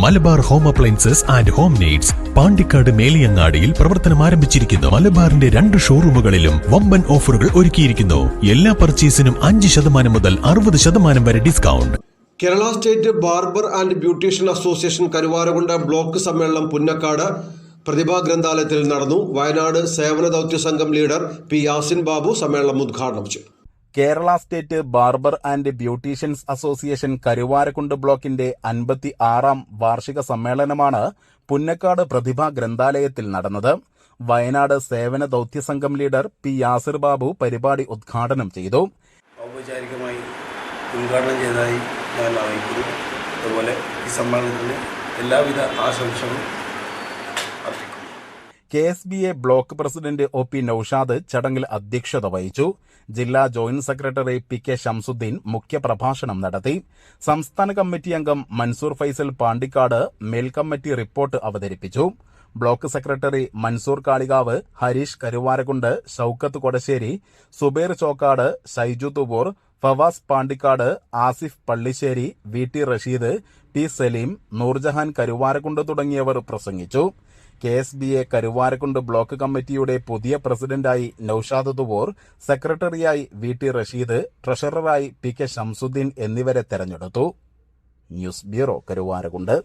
Malabar home appliances and home needs Pandikkad മേലിയങ്ങാടിയിൽ പ്രവർത്തനം ആരംഭിച്ചിരിക്കുന്നു. മലബാറിന്റെ രണ്ട് ഷോറൂമുകളിലും വമ്പൻ ഓഫറുകൾ ഒരുക്കിയിരിക്കുന്നു. എല്ലാ പർച്ചേസിനും അഞ്ച് ശതമാനം മുതൽ അറുപത് ശതമാനം വരെ discount. Kerala state barber and beautician association Karuvarakunda block സമ്മേളനം പുന്നക്കാട് പ്രതിഭാ ഗ്രന്ഥാലയത്തിൽ നടന്നു. വയനാട് സേവന ദൗത്യ സംഘം ലീഡർ പി യാസിൻ ബാബു സമ്മേളനം ഉദ്ഘാടനം ചെയ്തു. Kerala state barber and beauticians association Karuvarakkund ബ്ലോക്കിന്റെ അൻപത്തി ആറാം വാർഷിക സമ്മേളനമാണ് പുന്നക്കാട് പ്രതിഭാ ഗ്രന്ഥാലയത്തിൽ നടന്നത്. വയനാട് സേവന ദൗത്യ സംഘം ലീഡർ പി യാസിർ ബാബു പരിപാടി ഉദ്ഘാടനം ചെയ്തു. ഔപചാരികമായി ഉദ്ഘാടനം ചെയ്തതായി ഞാൻ അറിയിക്കുന്നു. അതുപോലെ ഈ സമ്മേളനത്തിന് എല്ലാവിധ ആശംസകളും K S B A block president O P Naushad ചടങ്ങിൽ അധ്യക്ഷത വഹിച്ചു. ജില്ലാ joint secretary P K Shamsuddin മുഖ്യപ്രഭാഷണം നടത്തി. സംസ്ഥാന കമ്മിറ്റി അംഗം മൻസൂർ ഫൈസൽ പാണ്ടിക്കാട് മേൽക്കമ്മിറ്റി റിപ്പോർട്ട് അവതരിപ്പിച്ചു. Block secretary Mansoor Kalikavu Harish Karuvarakundu Shoukath Kodassery Zubair Chokkad Shaiju Thuvvur Fawas Pandikkad Asif Pallissery V T Rasheed P Saleem Noorjahan Karuvarakundu തുടങ്ങിയവർ പ്രസംഗിച്ചു. K S B A Karuvarakundu block കമ്മിറ്റിയുടെ പുതിയ പ്രസിഡന്റായി നൌഷാദ് തുവോർ സെക്രട്ടറിയായി V T Rasheed ട്രഷററായി P K Shamsuddin എന്നിവരെ തെരഞ്ഞെടുത്തു. News bureau Karuvarakundu.